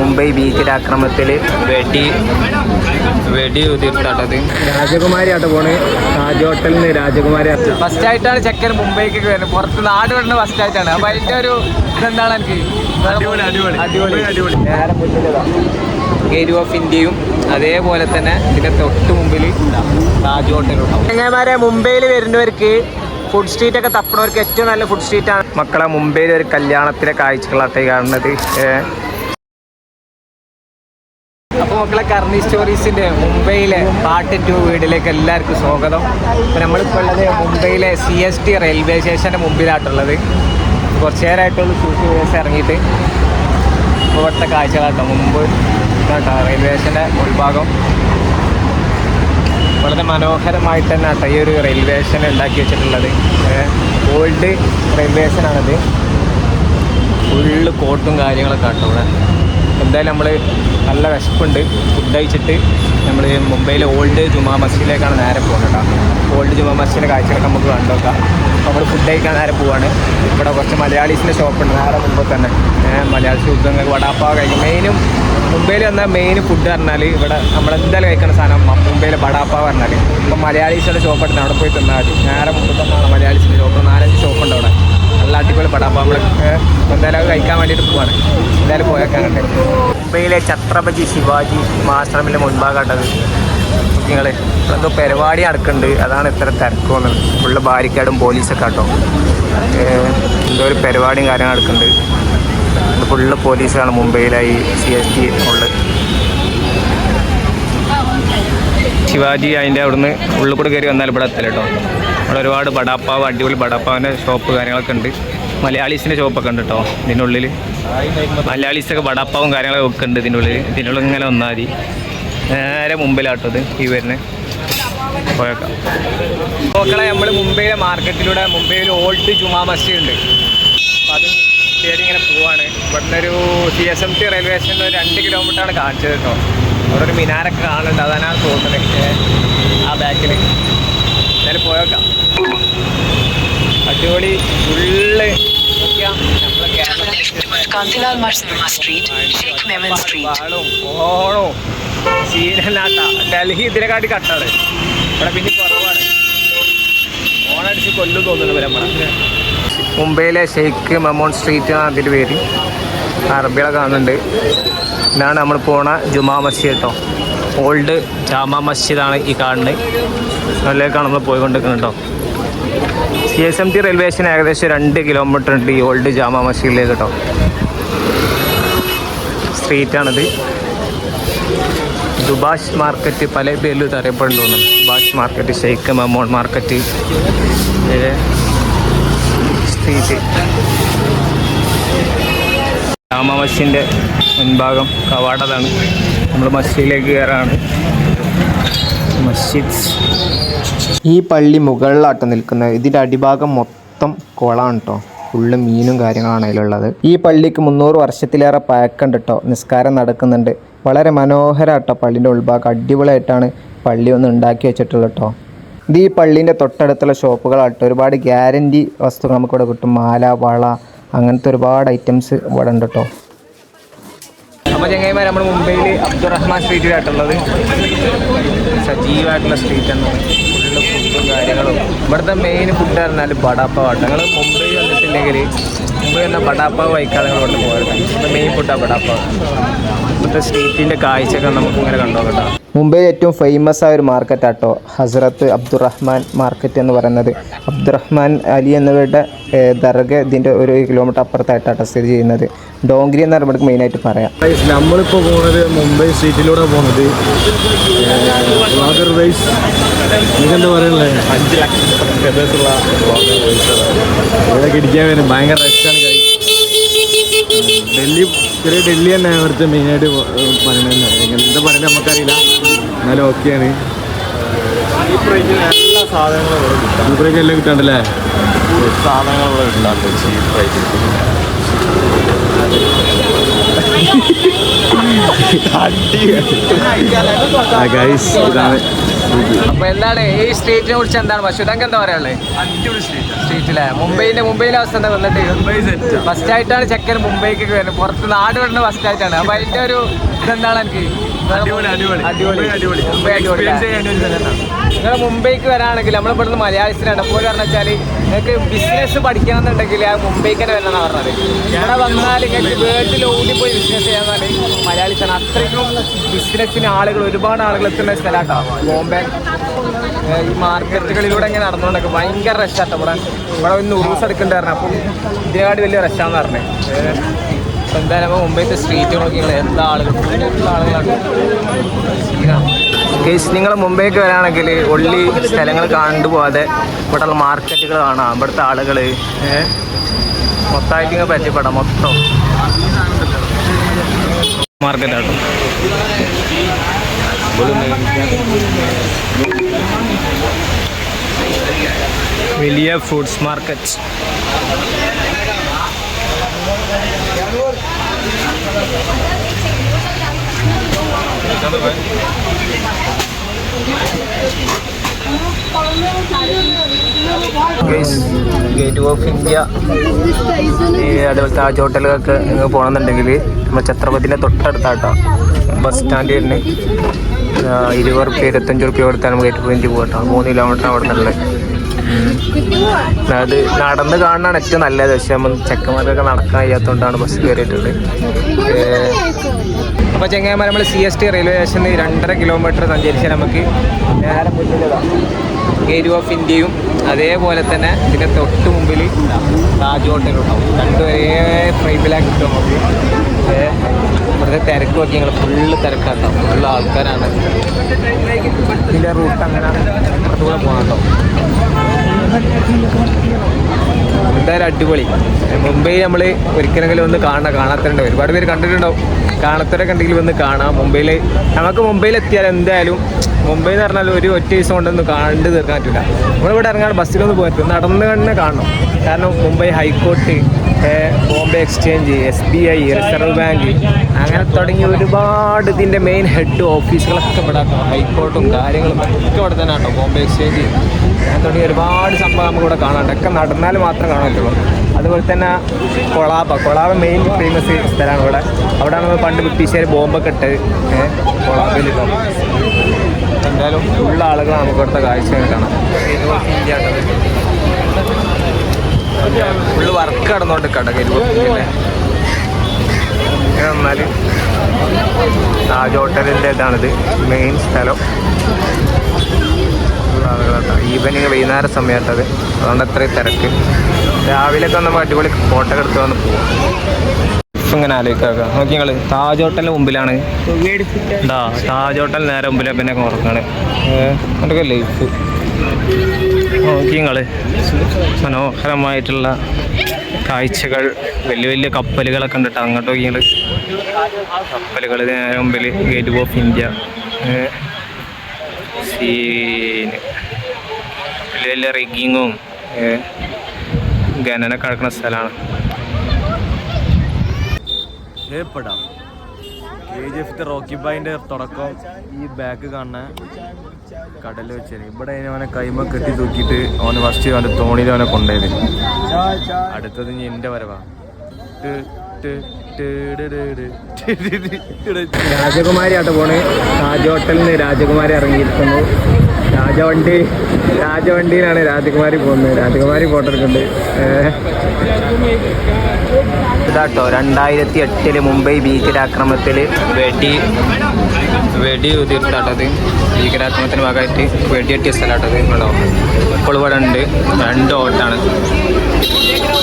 മുംബൈ ഭീകരാക്രമത്തിൽ വെടി വെടി ഉതിർത്താട്ടത്. രാജകുമാരി ആട്ടോ പോണ്. താജ് ഹോട്ടലിൽ നിന്ന് രാജകുമാരി ഫസ്റ്റ് ആയിട്ടാണ് ചെക്കൻ മുംബൈക്ക് വരുന്നത് പുറത്ത് നാട് വരുന്നത് ഫസ്റ്റ് ആയിട്ടാണ്. അപ്പൊ അതിന്റെ ഒരു ഇതെന്താണ് എനിക്ക്? ഗേറ്റ് ഓഫ് ഇന്ത്യയും അതേപോലെ തന്നെ ഇതിന്റെ തൊട്ട് മുമ്പിൽ താജ് ഹോട്ടലും ചങ്ങന്മാരെ മുംബൈയിൽ വരുന്നവർക്ക് ഫുഡ് സ്ട്രീറ്റ് ഒക്കെ തപ്പണവർക്ക് ഏറ്റവും നല്ല ഫുഡ് സ്ട്രീറ്റ് ആണ്. മക്കളെ മുംബൈയിൽ ഒരു കല്യാണത്തിലെ കാഴ്ചകളാട്ടെ കാണുന്നത്. അപ്പോൾ മക്കളെ കർണി സ്റ്റോറീസിന്റെ മുംബൈയിലെ പാർട്ട് ടു വീടിലേക്ക് എല്ലാവർക്കും സ്വാഗതം. അപ്പോൾ നമ്മളിപ്പോൾ ഉള്ളത് മുംബൈയിലെ സി എസ് ടി റെയിൽവേ സ്റ്റേഷന്റെ മുമ്പിലാട്ടുള്ളത് കുറച്ച് നേരമായിട്ടുള്ള ഷൂട്ട് ദിവസം ഇറങ്ങിയിട്ട്. ഇപ്പോൾ ഇവിടുത്തെ കാഴ്ചകളാട്ടോ മുമ്പ് കേട്ടോ റെയിൽവേ സ്റ്റേഷന്റെ ഉൾഭാഗം. വളരെ മനോഹരമായിട്ട് തന്നെ കേട്ടോ ഈ ഒരു റെയിൽവേ സ്റ്റേഷൻ ഉണ്ടാക്കി വെച്ചിട്ടുള്ളത്. ഓൾഡ് റെയിൽവേ സ്റ്റേഷനാണിത് ഫുള്ള് കോട്ടും കാര്യങ്ങളൊക്കെ കേട്ടോ ഇവിടെ. എന്തായാലും നമ്മൾ നല്ല വിശപ്പുണ്ട്. ഫുഡ് കഴിച്ചിട്ട് നമ്മൾ മുംബൈയിലെ ഓൾഡ് ജുമാ മസ്ജിദിലേക്കാണ് നേരെ പോകുന്നത് കേട്ടോ. ഓൾഡ് ജുമാ മസ്ജിദിന്റെ കാഴ്ചകളൊക്കെ നമുക്ക് കണ്ടുവെക്കാം അപ്പോൾ നമ്മൾ ഫുഡ് കഴിക്കാൻ നേരെ പോവാണ്. ഇവിടെ കുറച്ച് മലയാളീസിന്റെ ഷോപ്പുണ്ട്. നേരെ മുമ്പ് തന്നെ. മലയാളി ഫുഡ് വടാപ്പാവ് കഴിക്കും. മെയിനും മുംബൈയിൽ വന്ന മെയിൻ ഫുഡ് പറഞ്ഞാൽ ഇവിടെ നമ്മൾ എന്തായാലും കഴിക്കുന്ന സാധനം മുംബൈയിലെ വടാപ്പാവ് പറഞ്ഞാൽ ഇപ്പം മലയാളീസിന്റെ ഷോപ്പ് എടുത്ത് അവിടെ പോയി തിന്നാൽ മതി. നേരെ മുമ്പ് തന്നെ മലയാളീസിന്റെ ഷോപ്പ്. നാലഞ്ച് ഷോപ്പുണ്ട് അവിടെ. നല്ല അടിപൊളി പടം. അപ്പോൾ നമ്മൾ എന്തായാലും കഴിക്കാൻ വേണ്ടിയിട്ട് പോവാണ്. എന്തായാലും പോയേക്കാനുണ്ട് മുംബൈയിലെ ഛത്രപതി ശിവാജി ആശ്രമിലെ കണ്ടത് നിങ്ങൾ എന്തോ പരിപാടി നടക്കുന്നുണ്ട്. അതാണ് ഇത്ര തിരക്ക് വന്നത്. ഫുള്ള് ബാരിക്കേഡും പോലീസൊക്കെ കേട്ടോ എന്തോ ഒരു പരിപാടിയും കാര്യം നടക്കുന്നുണ്ട്. ഫുള്ള് പോലീസാണ് മുംബൈയിലായി സി എസ് ടി ഉള്ളത്. ശിവാജി അതിന്റെ അവിടുന്ന് ഉള്ളിൽ കൂടെ കയറി വന്നാൽ ഇവിടെ എത്തില്ല കേട്ടോ. ഇവിടെ ഒരുപാട് ബടാപ്പാവ് അടിപൊളി ബടാപ്പാവിന്റെ ഷോപ്പ് കാര്യങ്ങളൊക്കെ ഉണ്ട്. മലയാളീസിന്റെ ഷോപ്പൊക്കെ ഉണ്ട് കേട്ടോ ഇതിന്റെ ഉള്ളിൽ മലയാളീസൊക്കെ ബടാപ്പാവും കാര്യങ്ങളൊക്കെ ഒക്കെ ഉണ്ട് ഇതിന്റെ ഉള്ളിൽ ഇതിന്റെ ഉള്ളിൽ ഇങ്ങനെ വന്നാൽ മതി. നേരെ മുമ്പിലാട്ടത് ഈ വരുന്നത് പോയേക്കാം. നമ്മൾ മുംബൈയിലെ മാർക്കറ്റിലൂടെ മുംബൈയിൽ ഓൾഡ് ജുമാ മസ്ജിദ് ഉണ്ട്. അപ്പോൾ അത് കയറി ഇങ്ങനെ പോവാണ്. ഇവിടുന്ന് ഒരു C S M T railway സ്റ്റേഷനിൽ ഒരു രണ്ട് കിലോമീറ്ററാണ് കാണിച്ചത് കേട്ടോ അവിടെ ഒരു മിനാരൊക്കെ കാണുന്നുണ്ട്. അതാണ് തോന്നുന്നത്. ആ ബാക്കിൽ എന്തായാലും പോയേക്കാം അടിപൊളി ഫുള്ള്. സ്ട്രീറ്റ് ഡൽഹി ഇതിനെക്കാട്ടി കട്ടാണ്. ഇവിടെ പിന്നെ കുറവാണ്. ഓണടിച്ച് കൊല്ലും തോന്നുന്നു നമ്മളെ. മുംബൈയിലെ ഷെയ്ഖ് മെമോൺ സ്ട്രീറ്റ് ആണ് അതിന്റെ പേര്. അറബികളെ കാണുന്നുണ്ട്. ഇതാണ് നമ്മൾ പോണ ജുമാ മസ്ജിദ് കേട്ടോ. ഓൾഡ് ജാമാ മസ്ജിദാണ് ഈ കാണുന്നത്. അതിലേക്കാണ് നമ്മൾ പോയിക്കൊണ്ടിരിക്കുന്നത് കേട്ടോ. C S M T railway station ഏകദേശം രണ്ട് കിലോമീറ്റർ ഉണ്ട്. ഈ ഓൾഡ് ജാമ മസ്ജിദിലേക്ക് കേട്ടോ. സ്ട്രീറ്റാണിത് ദുബാഷ് മാർക്കറ്റ് പല പേരിലും ഇത് അറിയപ്പെടുന്നു Dubash market Sheikh Memon market street Jama മസ്ജിദിന്റെ മുൻഭാഗം കവാടതാണ്. നമ്മൾ മസ്ജിദിലേക്ക് കയറാണ്. മസ്ജിദ് ഈ പള്ളി മുകളിലാട്ടോ നിൽക്കുന്നത് ഇതിന്റെ അടിഭാഗം മൊത്തം കുളമാണ് കേട്ടോ ഫുള്ള് മീനും കാര്യങ്ങളാണ് അതിലുള്ളത്. ഈ പള്ളിക്ക് മുന്നൂറ് വർഷത്തിലേറെ പഴക്കുണ്ട് കേട്ടോ നിസ്കാരം നടക്കുന്നുണ്ട്. വളരെ മനോഹരമാട്ടോ പള്ളിന്റെ ഉൾഭാഗം. അടിപൊളിയായിട്ടാണ് പള്ളി ഒന്ന് ഉണ്ടാക്കി വെച്ചിട്ടുള്ളത് കേട്ടോ ഇത് ഈ പള്ളീന്റെ തൊട്ടടുത്തുള്ള ഷോപ്പുകളാട്ടോ ഒരുപാട് ഗ്യാരന്റി വസ്തുക്കൾ നമുക്കിവിടെ കിട്ടും. മാല വള അങ്ങനത്തെ ഒരുപാട് ഐറ്റംസ് ഇവിടെ ഉണ്ട് കേട്ടോ അപ്പോൾ ചങ്ങായിമാർ നമ്മൾ മുംബൈയിൽ അബ്ദുറഹ്മാൻ സ്ട്രീറ്റിലായിട്ടുള്ളത് സജീവമായിട്ടുള്ള സ്ട്രീറ്റ് ഫുഡും കാര്യങ്ങളും. ഇവിടുത്തെ മെയിൻ ഫുഡ് പറഞ്ഞാൽ ബടാപ്പാവാണ് ഞങ്ങൾ മുംബൈ വന്നിട്ടില്ലെങ്കിൽ മുംബൈ വന്ന ബടാപ്പാവ് വൈക്കാതെ ഞങ്ങൾ ഇവിടുന്ന് മെയിൻ ഫുഡാണ് ബടാപ്പാവ് ഇവിടുത്തെ സ്ട്രീറ്റിന്റെ കാഴ്ചയൊക്കെ നമുക്ക് ഇങ്ങനെ കണ്ടോക്കട്ടോ മുംബൈ ഏറ്റവും ഫേമസ് ആയ ഒരു മാർക്കറ്റ് ആട്ടോ ഹസ്രത്ത് അബ്ദുറഹ്മാൻ മാർക്കറ്റ് എന്ന് പറയുന്നത്. അബ്ദുറഹ്മാൻ അലി എന്നിവരുടെ ദർഗ ഇതിന്റെ ഒരു കിലോമീറ്റർ അപ്പുറത്തായിട്ടാണ് സ്ഥിതി ചെയ്യുന്നത്. ഡോങ്കരി എന്ന് പറയുമ്പോൾ നമുക്ക് മെയിനായിട്ട് പറയാം. നമ്മളിപ്പോൾ പോകുന്നത് മുംബൈ സ്ട്രീറ്റിലൂടെ പോകുന്നത് റൈസ് നിങ്ങെന്താ പറയുന്നത് അഞ്ച് ലക്ഷം ഫെദേഴ്സുള്ള ഇവിടെയൊക്കെ ഇടിക്കാൻ വരും ഭയങ്കര റഷാണ് കഴി ഡൽഹി ചെറിയ ഡൽഹി തന്നെ അവിടുത്തെ മെയിനായിട്ട് പറയുന്നത് എന്താ പറയുന്നത് നമുക്കറിയില്ല. എന്നാലും ഓക്കെയാണ് എല്ലാ സാധനങ്ങളും പ്രൈസ് എല്ലാം കിട്ടാണ്ടല്ലേ? സാധനങ്ങൾ ഇവിടെ കിട്ടാണ്ട് ചീപ്പ് പ്രൈസിൽ ഗൈസ് ഇതാണ് അപ്പൊ എന്താണ് ഈ സ്ട്രീറ്റിനെ കുറിച്ച് എന്താണ്? പശുതങ്ക് എന്താ പറയാനുള്ളത് അടിപൊളി സ്ട്രീറ്റ് സ്ട്രീറ്റിലെ മുംബൈന്റെ മുംബൈയിലെ അവസ്ഥ എന്താ വന്നിട്ട്? മുംബൈ സെറ്റ് ഫസ്റ്റ് ആയിട്ടാണ് ചെക്കൻ മുംബൈക്ക് വരുന്നത്. പുറത്ത് നാട് വരുന്നത് ഫസ്റ്റ് ആയിട്ടാണ്. അപ്പൊ അതിന്റെ ഒരു ഇതെന്താണ് എനിക്ക്? അടിപൊളി അടിപൊളി. അടിപൊളി. അടിപൊളി. മുംബൈ അടിപൊളി സ്ഥലമാണ് നിങ്ങൾ മുംബൈക്ക് വരാണെങ്കിൽ നമ്മൾ ഇവിടുന്ന് മലയാളീസിനാണ്. എപ്പോഴും പറഞ്ഞു വെച്ചാൽ നിങ്ങൾക്ക് ബിസിനസ് പഠിക്കണം എന്നുണ്ടെങ്കിൽ ആ മുംബൈക്ക് തന്നെ വരണമെന്നാണ് പറഞ്ഞത്. ഇവിടെ വന്നാൽ നിങ്ങൾക്ക് വീട്ടിൽ ഓടിപ്പോയി ബിസിനസ് ചെയ്യാൻ മലയാളീസാണ്. അത്രയ്ക്കും ബിസിനസ്സിന് ആളുകൾ ഒരുപാട് ആളുകൾ എത്തുന്ന സ്ഥലമാട്ടോ ബോംബെ. ഈ മാർക്കറ്റുകളിലൂടെ ഇങ്ങനെ നടന്നുകൊണ്ടൊക്കെ ഭയങ്കര റഷാട്ടോ ഇവിടെ. ഇവിടെ ഒന്ന് ഉറൂസ് എടുക്കണ്ടായിരുന്നു അപ്പം ഇതിനെക്കാട്ടി വലിയ റഷാന്ന് പറഞ്ഞത് എന്തായാലും മുംബൈത്തെ സ്ട്രീറ്റ് നോക്കി എന്താ ആളുകൾ ആളുകളാണ്. കേസ് നിങ്ങൾ മുംബൈക്ക് വരാണെങ്കിൽ ഒള്ളി സ്ഥലങ്ങൾ കണ്ടുപോകാതെ ഇവിടെയുള്ള മാർക്കറ്റുകൾ കാണാം. ഇവിടുത്തെ ആളുകൾ മൊത്തമായിട്ട് ഇങ്ങനെ പറ്റിപ്പെടാം മൊത്തം. വലിയ fruits market gate of India ഈ അതുപോലത്തെ താജ് ഹോട്ടലുകൾക്ക് നിങ്ങൾ പോകണമെന്നുണ്ടെങ്കിൽ നമ്മൾ ഛത്രപതിന്റെ തൊട്ടടുത്താട്ടോ ബസ് സ്റ്റാൻഡിൽ തന്നെ ഇരുപത് റുപ്യ ഇരുപത്തഞ്ച് റുപ്യ കൊടുത്താൽ നമുക്ക് ഗേറ്റ് ഇഞ്ച് പോകട്ടോ മൂന്ന് കിലോമീറ്റർ അവിടെ നിന്നുള്ളത് അത് നടന്ന് കാണാനാണ് ഏറ്റവും നല്ലത്. പക്ഷേ നമ്മൾ ചെക്കന്മാർക്കൊക്കെ നടക്കാൻ കഴിയാത്തതുകൊണ്ടാണ് ബസ് കയറിയിട്ടുള്ളത് അപ്പോൾ ചെങ്ങന്മാർ നമ്മൾ സി എസ് ടി റെയിൽവേ സ്റ്റേഷനിൽ രണ്ടര കിലോമീറ്റർ സഞ്ചരിച്ചാൽ നമുക്ക് നേരെ മുന്നിലതാണ് ഗേറ്റ് ഓഫ് ഇന്ത്യയും അതേപോലെ തന്നെ ഇതിന്റെ തൊട്ട് മുമ്പിൽ താജ് ഹോട്ടലും ഉണ്ടാവും. രണ്ടും ഒരേ ഫ്രെയിമിലാക്കി കിട്ടും നമുക്ക് ഇവിടുത്തെ തിരക്ക് നോക്കി ഞങ്ങൾ ഫുള്ള് തിരക്കാട്ടോ. ഫുള്ള് ആൾക്കാരാണ്. ഇതിന്റെ റൂട്ട് അങ്ങനെ അതുപോലെ പോകാം എന്തായാലും അടിപൊളി. മുംബൈ നമ്മൾ ഒരിക്കലെങ്കിലും ഒന്ന് കാണണം. കാണാത്തതുണ്ട് ഒരുപാട് പേര് കണ്ടിട്ടുണ്ടാവും. കാണാത്തവരൊക്കെ ഉണ്ടെങ്കിൽ വന്ന് കാണാം. മുംബൈയിൽ നമുക്ക് മുംബൈയിൽ എത്തിയാൽ എന്തായാലും മുംബൈ എന്ന് പറഞ്ഞാൽ ഒരു ഒറ്റ ദിവസം കൊണ്ടൊന്നും കണ്ടു തീർക്കാൻ പറ്റില്ല നമ്മളിവിടെ ഇറങ്ങാൻ ബസ്സിലൊന്നും പോയിട്ട് നടന്നു തന്നെ കാണണം. കാരണം Mumbai high court Bombay exchange S B I reserve bank അങ്ങനെ തുടങ്ങി ഒരുപാട് ഇതിന്റെ മെയിൻ ഹെഡ് ഓഫീസുകളൊക്കെ ഇവിടെ ഹൈക്കോർട്ടും കാര്യങ്ങളും ഒക്കെ ഇവിടെ തന്നെ കേട്ടോ ബോംബെ എക്സ്ചേഞ്ച്. അങ്ങനെ തുടങ്ങി ഒരുപാട് സംഭവം നമുക്ക് ഇവിടെ കാണാനുണ്ട്. ഒക്കെ നടന്നാൽ മാത്രം കാണാൻ പറ്റുള്ളൂ. അതുപോലെ തന്നെ കൊളാബ. കൊളാബ മെയിൻ ഫേമസ് സ്ഥലമാണ് ഇവിടെ. അവിടെ നമ്മൾ പണ്ട് ബ്രിട്ടീഷുകാർ ബോംബൊക്കെ ഇട്ട് കൊളാബിൽ എന്തായാലും ഉള്ള ആളുകൾ നമുക്ക് ഇവിടുത്തെ കാഴ്ച കാണാം ഫുള്ള് വർക്ക് കടന്നുകൊണ്ട് കേട്ടോ കരുവല്ലേ എന്നാൽ താജ് ഹോട്ടലിന്റെ ഇതാണിത് മെയിൻ സ്ഥലം. ഈവനിങ് വൈകുന്നേര സമയത്തത് അതുകൊണ്ട് അത്രയും തിരക്ക്. രാവിലെയൊക്കെ ഒന്ന് അടിപൊളി ഫോട്ടോ എടുത്ത് വന്ന് പോകും ഇങ്ങനെ ആലോചിക്കുക നോക്കി ഞങ്ങൾ താജ് ഹോട്ടലിന് മുമ്പിലാണ്. ഇതാ താജ് ഹോട്ടൽ നേരെ മുമ്പിലെ പിന്നെ ഉറങ്ങാണ് അതൊക്കെ ലൈഫ് നോക്കി നിങ്ങൾ മനോഹരമായിട്ടുള്ള കാഴ്ചകൾ വലിയ വലിയ കപ്പലുകളൊക്കെ കണ്ടിട്ട് അങ്ങോട്ട് നോക്കി നിങ്ങൾ കപ്പലുകൾ നേരെ മുമ്പിൽ ഗേറ്റ് ഓഫ് ഇന്ത്യ സീന് വലിയ വലിയ റിഗിങ്ങും ഗനന കിടക്കുന്ന സ്ഥലമാണ്. ഏർപ്പെടാം. റോക്കി തുടക്കം ഈ ബാക്ക് കാണുന്ന കടൽ വെച്ചാൽ ഇവിടെ അവനെ കൈമ കെട്ടി തൂക്കിട്ട് അവന് ഫസ്റ്റ് അവന്റെ തോണിയിൽ അവനെ കൊണ്ടുപോയത്. അടുത്തത് ഇനി എന്റെ വരവാ. രാജകുമാരി ആട്ടോ പോണേ. താജ് ഹോട്ടലിന് രാജകുമാരി ഇറങ്ങിയിരിക്കുന്നു. രാജവണ്ടി രാജവണ്ടിയിലാണ് രാജകുമാരി പോകുന്നത്. രാജകുമാരി ഫോട്ടോ എടുക്കുന്നുണ്ട്. ഇതാട്ടോ രണ്ടായിരത്തി എട്ടിൽ മുംബൈ ഭീകരാക്രമണത്തിൽ വെടി വെടി ഉതിർത്താട്ടത്. ഭീകരാക്രമണത്തിന് ഭാഗമായിട്ട് വെടിയെട്ടിയ സ്ഥലമാട്ടത് ഇപ്പോൾ ഇവിടെ ഉണ്ട് രണ്ട് ഓട്ടാണ്.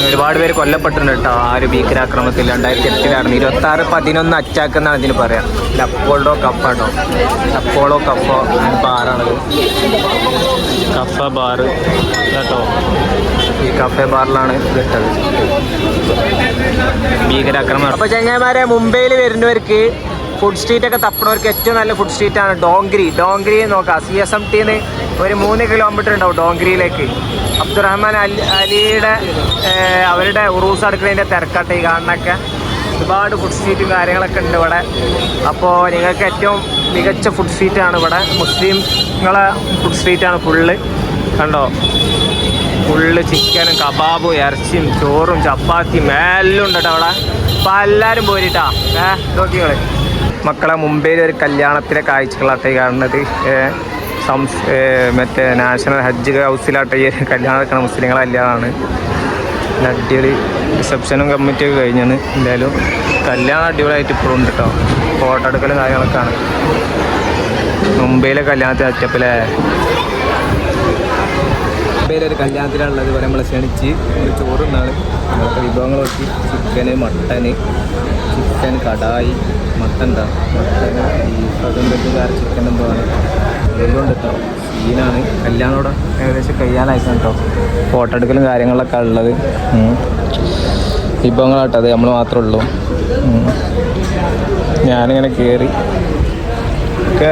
ഒരുപാട് പേര് കൊല്ലപ്പെട്ടിട്ടുണ്ട് കേട്ടോ. ആ ഒരു ഭീകരാക്രമണത്തിൽ രണ്ടായിരത്തി എട്ടിലായിരുന്നു ഇരുപത്തി ആറ് പതിനൊന്ന് അറ്റാക്ക് എന്നാണ് ഇതിന് പറയാം. ലപ്പോളോ കപ്പ കേട്ടോ ലപ്പോളോ കപ്പ ബാറാണത് കപ്പ ബാറ്. കേട്ടോ? ഈ കഫേ ബാറിലാണ് കിട്ടത്. ഭീകരാക്രമണം. അപ്പൊ ചങ്ങായിമാരെ മുംബൈയിൽ വരുന്നവർക്ക് ഫുഡ് സ്ട്രീറ്റ് ഒക്കെ തപ്പണവർക്ക് ഏറ്റവും നല്ല ഫുഡ് സ്ട്രീറ്റ് ആണ് ഡോങ്ക്രി. ഡോങ്ക്രി നോക്കാം. സി എസ് എം ടിന്ന് ഒരു മൂന്ന് കിലോമീറ്റർ ഉണ്ടാവും ഡോങ്ക്രിയിലേക്ക്. അബ്ദുറഹ്മാൻ അലി അലിയുടെ അവരുടെ ഉറൂസ് അടുക്കളതിന്റെ തിരക്കട്ട് ഈ കാണുന്നൊക്കെ ഒരുപാട് ഫുഡ് സ്ട്രീറ്റും കാര്യങ്ങളൊക്കെ ഉണ്ട് ഇവിടെ. അപ്പോൾ നിങ്ങൾക്ക് ഏറ്റവും മികച്ച ഫുഡ് സ്ട്രീറ്റാണ് ഇവിടെ. മുസ്ലിംങ്ങളെ ഫുഡ് സ്ട്രീറ്റാണ് ഫുള്ള് കണ്ടോ? ഫുള്ള് ചിക്കനും കബാബും ഇറച്ചിയും ചോറും ചപ്പാത്തിയും എല്ലാം ഉണ്ട് കേട്ടോ അവിടെ അപ്പം എല്ലാവരും പോരിട്ടാ. ഏഹ് നോക്കിയോളെ മക്കളെ മുംബൈയിൽ ഒരു കല്യാണത്തിലെ കാഴ്ചകളാട്ടെ കാണുന്നത്. സംസ് മറ്റേ നാഷണൽ ഹജ്ജ് ഹൗസിലാട്ടെ ഈ കല്യാണം നടക്കുന്ന മുസ്ലിങ്ങളെ കല്യാണമാണ് അടിപൊളി റിസപ്ഷനും കമ്മിറ്റിയൊക്കെ കഴിഞ്ഞാണ്. എന്തായാലും കല്യാണം അടിപൊളിയായിട്ട് ഇപ്പോഴും ഉണ്ട് കേട്ടോ ഫോട്ടോ എടുക്കലും കാര്യങ്ങളൊക്കെ ആണ്. മുംബൈയിലെ കല്യാണത്തിന് അറ്റപ്പിലെ മുംബൈയിലെ ഒരു കല്യാണത്തിലാണുള്ളത്. പോലെ നമ്മളെ ക്ഷണിച്ച് ഒരു ചോറ് അങ്ങനത്തെ വിഭവങ്ങൾ നോക്കി chicken mutton chicken kadai mutton ഉണ്ടാകും മട്ടൻ ബീഫ് വേറെ ചിക്കൻ എന്തോ ആണ്. എല്ലാം കേട്ടോ സീനാണ്. കല്യാണം ഇവിടെ ഏകദേശം കഴിയാനായിട്ടാണ് കേട്ടോ ഫോട്ടോ എടുക്കലും കാര്യങ്ങളൊക്കെ ഉള്ളത്. വിഭവങ്ങളാട്ടോ അത് നമ്മൾ മാത്രമേ ഉള്ളൂ. ഞാനിങ്ങനെ കയറി ഒക്കെ